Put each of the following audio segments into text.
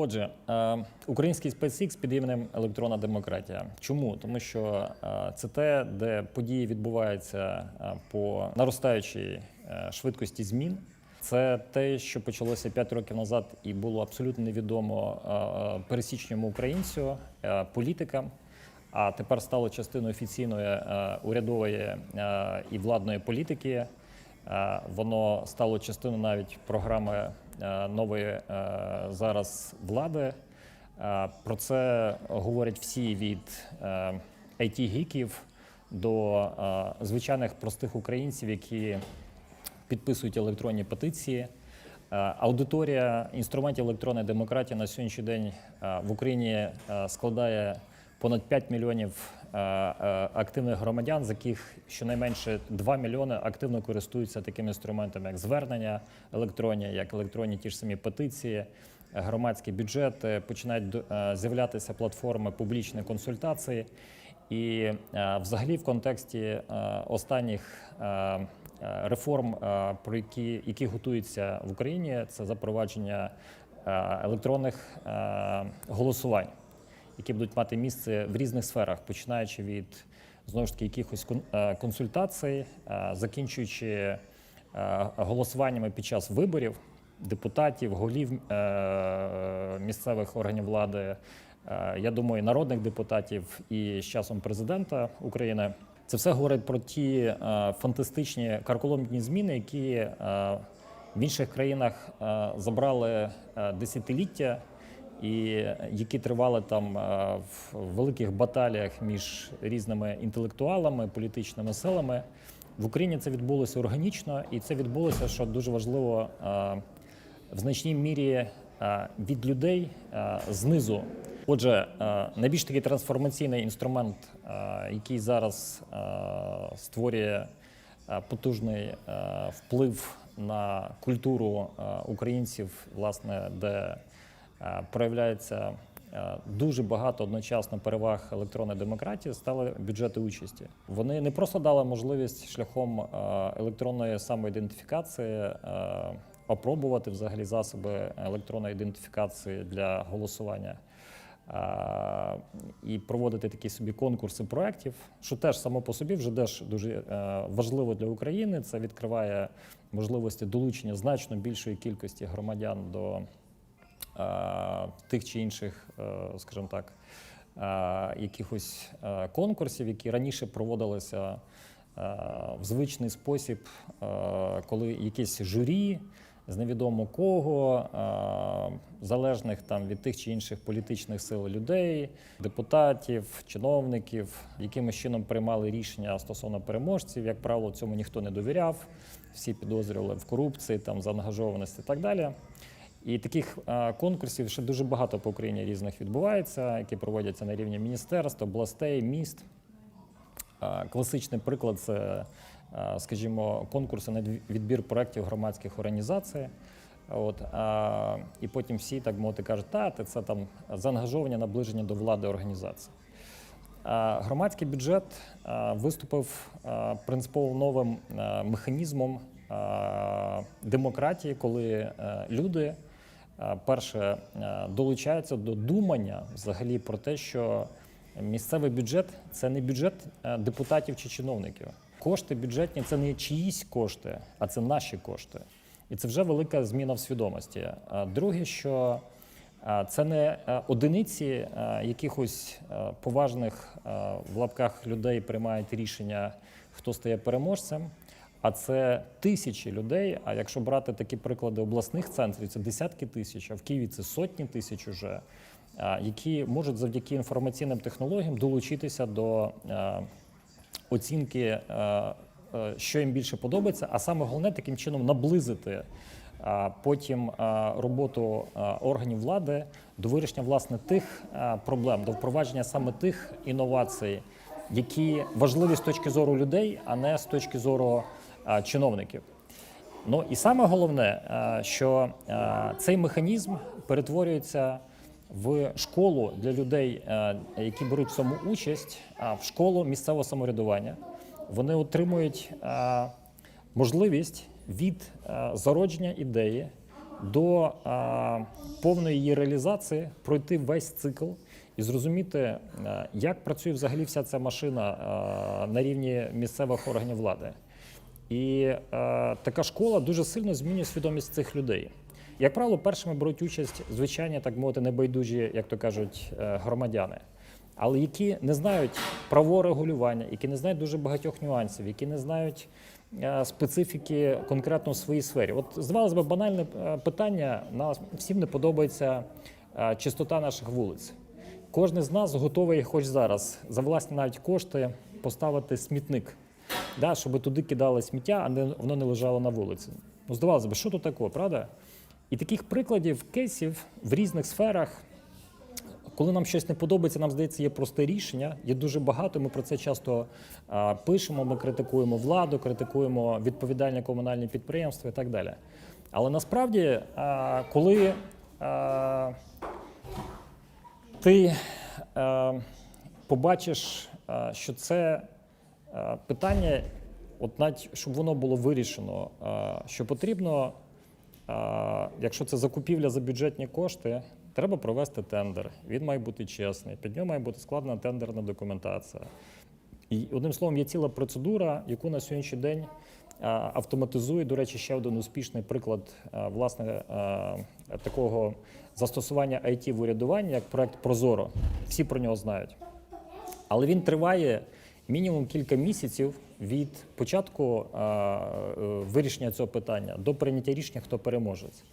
Отже, е, український SpaceX під іменем електронна демократія. Чому? Тому що е, це те, де події відбуваються е, по наростаючій швидкості змін. Це те, що почалося 5 років назад і було абсолютно невідомо пересічному українцю, політикам. А тепер стало частиною офіційної урядової і владної політики. Е, Воно стало частиною навіть програми е, нової е, зараз влади. Про це говорять всі від it гіків до звичайних простих українців, які підписують електронні петиції. Аудиторія інструментів електронної демократії на сьогоднішній день в Україні складає понад 5 мільйонів е, е, активних громадян, з яких щонайменше 2 мільйони активно користуються такими інструментами, як звернення електронні, як електронні ті ж самі петиції, громадські бюджети. Починають е, з'являтися платформи публічної консультації. І взагалі в контексті останніх реформ, про які, які готуються в Україні, це запровадження електронних голосувань, які будуть мати місце в різних сферах, починаючи від знову ж таки якихось е, консультацій, е, закінчуючи е, голосуваннями під час виборів депутатів, голів місцевих органів влади. Я думаю, народних депутатів і з часом президента України. Це все говорить про ті фантастичні карколомні зміни, які в інших країнах забрали десятиліття, і які тривали там е, в великих баталіях між різними інтелектуалами, політичними силами. В Україні це відбулося органічно, і це відбулося, що дуже важливо, е, в значній мірі е, від людей знизу. Отже, найбільш такий трансформаційний інструмент, який зараз створює потужний вплив на культуру українців, власне, де проявляється е, дуже багато одночасно переваг електронної демократії, стали бюджети участі. Вони не просто дали можливість шляхом е, електронної самоідентифікації е, опробувати взагалі засоби електронної ідентифікації для голосування. е, І проводити такі собі конкурси проєктів, що теж само по собі вже теж дуже е, важливо для України. Це відкриває можливості долучення значно більшої кількості громадян до е, тих чи інших, е, скажімо так, е, якихось е, конкурсів, які раніше проводилися е, в звичний спосіб, е, коли якісь журі з невідомо кого, е, залежних там від тих чи інших політичних сил людей, депутатів, чиновників, якимось чином приймали рішення стосовно переможців. Як правило, цьому ніхто не довіряв. Всі підозрювали в корупції, там заангажованості і так далі. І таких е, конкурсів ще дуже багато по Україні різних відбувається, які проводяться на рівні міністерств, областей, міст. Е, Класичний приклад це, е, скажімо, конкурси на відбір проєктів громадських організацій. От, а, і потім всі, так мовити, кажуть, та це там заангажовані наближення до влади організації. А, Громадський бюджет а, виступив а, принципово новим а, механізмом а, демократії, коли е, люди а, перше е, долучаються до думання взагалі про те, що місцевий бюджет це не бюджет е, депутатів чи чиновників. Кошти бюджетні це не чиїсь кошти, а це наші кошти. І це вже велика зміна в свідомості. Друге, що це не е, одиниці е, якихось е, поважних е, в лапках людей приймають рішення, хто стає переможцем. А це тисячі людей. А якщо брати такі приклади обласних центрів, це десятки тисяч, а в Києві це сотні тисяч уже, які можуть завдяки інформаційним технологіям долучитися до е, оцінки, е, е, що їм більше подобається, а саме головне таким чином наблизити потім роботу органів влади до вирішення власне тих проблем, до впровадження саме тих інновацій, які важливі з точки зору людей, а не з точки зору чиновників. Ну і саме головне, е, що е, цей механізм перетворюється в школу для людей, е, які беруть в цьому участь, а в школу місцевого самоврядування. Вони отримують е, можливість від е, зародження ідеї до повної її реалізації, пройти весь цикл і зрозуміти, е, як працює взагалі вся ця машина на рівні місцевих органів влади. І е, така школа дуже сильно змінює свідомість цих людей. Як правило, першими беруть участь звичайні, так мовити, небайдужі, як то кажуть, е, громадяни, але які не знають правового регулювання, які не знають дуже багатьох нюансів, які не знають е, специфіки конкретно в своїй сфері. От здавалося б, банальне е, питання. Нас всім не подобається чистота наших вулиць. Кожен з нас готовий, хоч зараз, за власні навіть кошти поставити смітник, да, щоб туди кидали сміття, а не воно не лежало на вулиці. Ну, здавалося б, що тут такого, правда? І таких прикладів, кейсів в різних сферах, коли нам щось не подобається, нам здається, є просте рішення. Є дуже багато. Ми про це часто а, пишемо. Ми критикуємо владу, критикуємо відповідальні комунальні підприємства і так далі. Але насправді, а, коли а, ти е, побачиш, е, що це питання, от навіть щоб воно було вирішено, е, що потрібно, е, якщо це закупівля за бюджетні кошти, треба провести тендер. Він має бути чесний, під нього має бути складена тендерна документація. І одним словом, є ціла процедура, яку на сьогоднішній день автоматизує. До речі, ще один успішний приклад власне такого застосування IT в урядуванні, як проект Прозоро. Всі про нього знають. Але він триває мінімум кілька місяців від початку а, е, вирішення цього питання до прийняття рішення, хто переможець.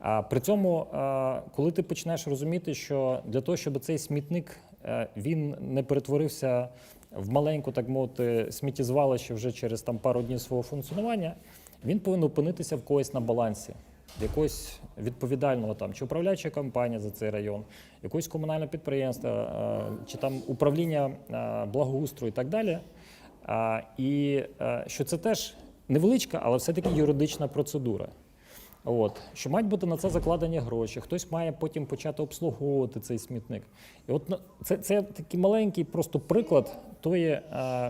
А при цьому, а, коли ти починаєш розуміти, що для того, щоб цей смітник е, він не перетворився в маленьку, так мовити, сміттєзвалище вже через там пару днів свого функціонування, він повинен опинитися в когось на балансі, якогось відповідального там чи управляюча компанія за цей район, якогось комунальне підприємство, е, чи там управління е, благоустрою і так далі. І е, що це теж невеличка, але все-таки юридична процедура. От, що мають бути на це закладені гроші, хтось має потім почати обслуговувати цей смітник. І от це, це такий маленький просто приклад тої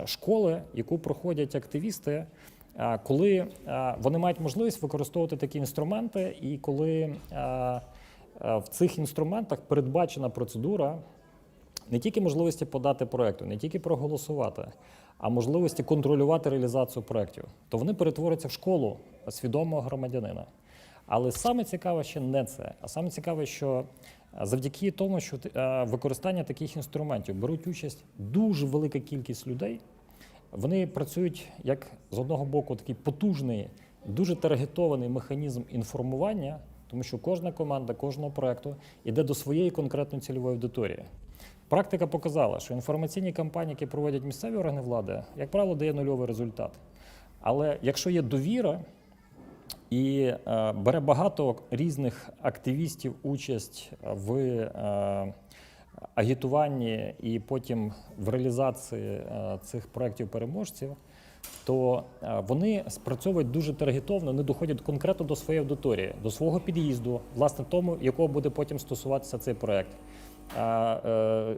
школи, яку проходять активісти, коли е, вони мають можливість використовувати такі інструменти, і коли е, е, в цих інструментах передбачена процедура не тільки можливості подати проекту, не тільки проголосувати, а можливості контролювати реалізацію проєктів, то вони перетворюються в школу свідомого громадянина. Але саме цікаве ще не це. А саме цікаве, що е, завдяки тому, що е, використання таких інструментів беруть участь дуже велика кількість людей, вони працюють як з одного боку такий потужний, дуже таргетований механізм інформування, тому що кожна команда кожного проекту йде до своєї конкретної цільової аудиторії. Практика показала, що інформаційні кампанії, які проводять місцеві органи влади, як правило, дає нульовий результат. Але якщо є довіра, і е, бере багато різних активістів участь в е, агітуванні і потім в реалізації е, цих проєктів переможців, то е, вони спрацьовують дуже таргетовно, не доходять конкретно до своєї аудиторії, до свого під'їзду, власне тому, якого буде потім стосуватися цей проєкт. Е,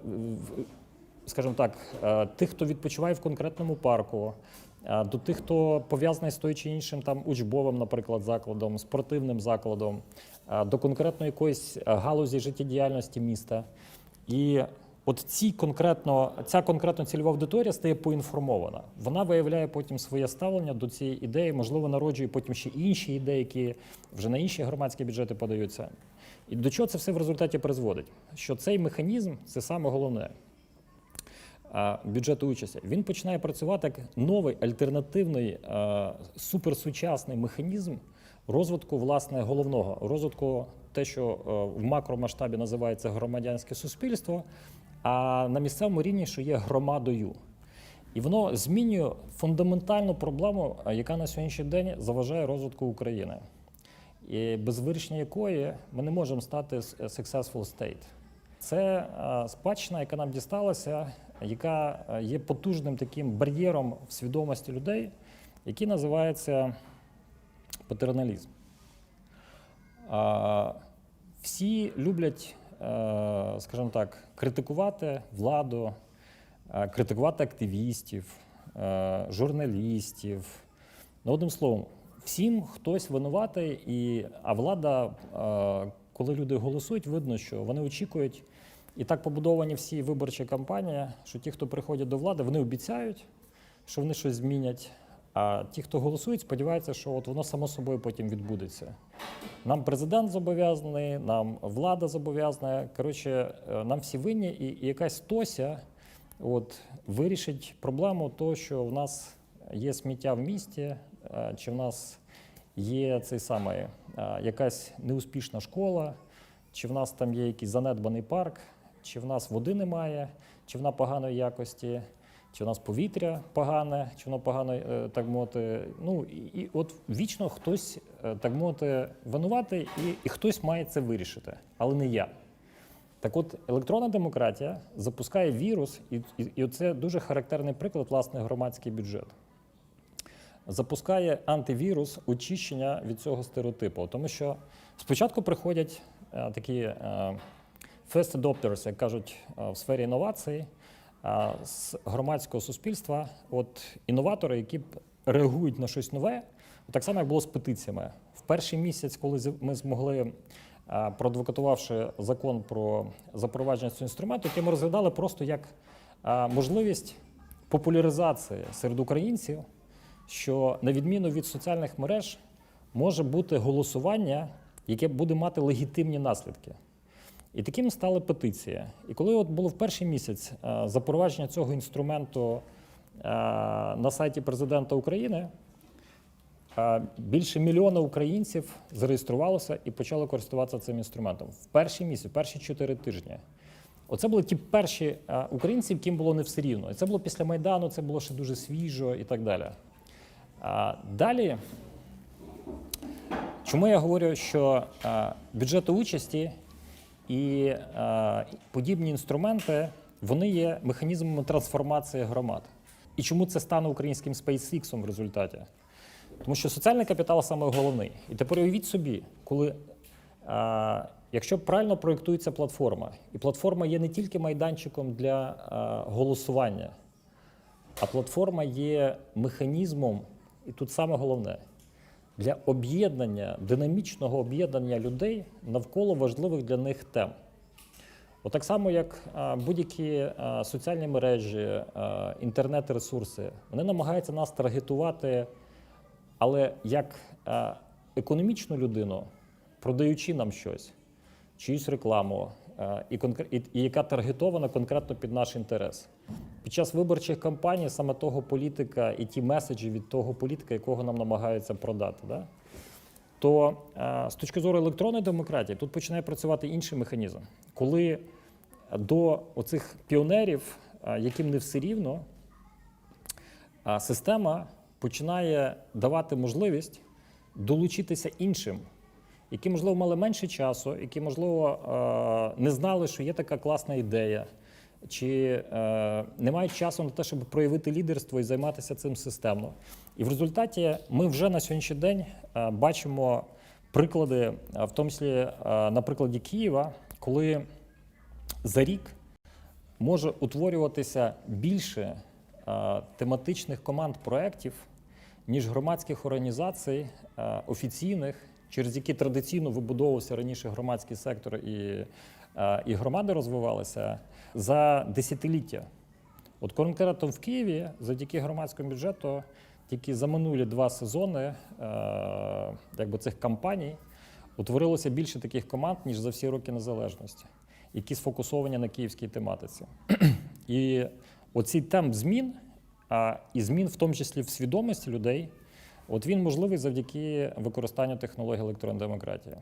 скажімо так, тих, хто відпочиває в конкретному парку, до тих, хто пов'язаний з той чи іншим там учбовим, наприклад, закладом, спортивним закладом, до конкретно якоїсь галузі життєдіяльності міста. І от ці конкретно, ця конкретно цільова аудиторія стає поінформована. Вона виявляє потім своє ставлення до цієї ідеї, можливо, народжує потім ще інші ідеї, які вже на інші громадські бюджети подаються. І до чого це все в результаті призводить? Що цей механізм це саме головне бюджету участі, він починає працювати як новий альтернативний суперсучасний механізм розвитку власне головного розвитку те, що е, в макромасштабі називається громадянське суспільство, а на місцевому рівні, що є громадою. І воно змінює фундаментальну проблему, яка на сьогоднішній день заважає розвитку України, і без вирішення якої ми не можемо стати с- successful state. Це е, спадщина, яка нам дісталася, яка е, є потужним таким бар'єром в свідомості людей, який називається патерналізм. Всі люблять, е, скажімо так, критикувати владу, е, критикувати активістів, е, журналістів. Ну, одним словом, всім хтось винуватий, і, а влада, коли люди голосують, видно, що вони очікують. І так побудовані всі виборчі кампанії, що ті, хто приходять до влади, вони обіцяють, що вони щось змінять. А ті, хто голосують, сподіваються, що от воно само собою потім відбудеться. Нам президент зобов'язаний, нам влада зобов'язана. Коротше, е, нам всі винні, і, і якась тося от, вирішить проблему того, що в нас є сміття в місті, е, чи в нас є цей самий, е, якась неуспішна школа, чи в нас там є якийсь занедбаний парк, чи в нас води немає, чи вона поганої якості, чи в нас повітря погане, чи воно погано, е, так мовити. Ну і, от вічно хтось, е, так мовити, винуватий, і, і хтось має це вирішити, але не я. Так от, електронна демократія запускає вірус, і, і, і це дуже характерний приклад, власне, громадський бюджет. Запускає антивірус очищення від цього стереотипу. Тому що спочатку приходять е, такі е, first adopters, як кажуть е, в сфері інновацій, з громадського суспільства, от інноватори, які реагують на щось нове, так само як було з петиціями. В перший місяць, коли ми змогли, проадвокатувавши закон про запровадження цього інструменту, який ми розглядали просто як можливість популяризації серед українців, що на відміну від соціальних мереж може бути голосування, яке буде мати легітимні наслідки. І таким стали петиції. І коли от було в перший місяць е, запровадження цього інструменту е, на сайті президента України, е, більше мільйона українців зареєструвалося і почали користуватися цим інструментом в перший місяць, в перші чотири тижні. Оце були ті перші українці, яким було не все рівно. І це було після Майдану, це було ще дуже свіжо і так далі. Далі, чому я говорю, що бюджети участі і е, подібні інструменти вони є механізмами трансформації громад. І чому це стане українським SpaceX в результаті? Тому що соціальний капітал саме головний. І тепер уявіть собі, коли а, якщо правильно проєктується платформа, і платформа є не тільки майданчиком для а, голосування, а платформа є механізмом, і тут саме головне, для об'єднання, динамічного об'єднання людей навколо важливих для них тем. Отак само, як будь-які соціальні мережі, інтернет-ресурси, вони намагаються нас таргетувати, але як економічну людину, продаючи нам щось, чиюсь рекламу, і, конкр- і, і яка таргетована конкретно під наш інтерес. Під час виборчих кампаній саме того політика і ті меседжі від того політика, якого нам намагаються продати. Да? то е, з точки зору електронної демократії тут починає працювати інший механізм, коли до оцих піонерів, е, яким не все рівно, е, система починає давати можливість долучитися іншим, які, можливо, мали менше часу, які, можливо, е, не знали, що є така класна ідея. Чи е, не мають часу на те, щоб проявити лідерство і займатися цим системно. І в результаті ми вже на сьогоднішній день е, бачимо приклади, в тому числі на прикладі Києва, коли за рік може утворюватися більше тематичних команд проєктів, ніж громадських організацій офіційних, через які традиційно вибудовувався раніше громадський сектор і, е, і громади розвивалися за десятиліття. От конкретно в Києві, завдяки громадському бюджету, тільки за минулі два сезони е, якби цих кампаній утворилося більше таких команд, ніж за всі роки незалежності, які сфокусовані на київській тематиці. І оцей темп змін, і змін, в тому числі в свідомості людей, от він можливий завдяки використанню технології електронної демократії.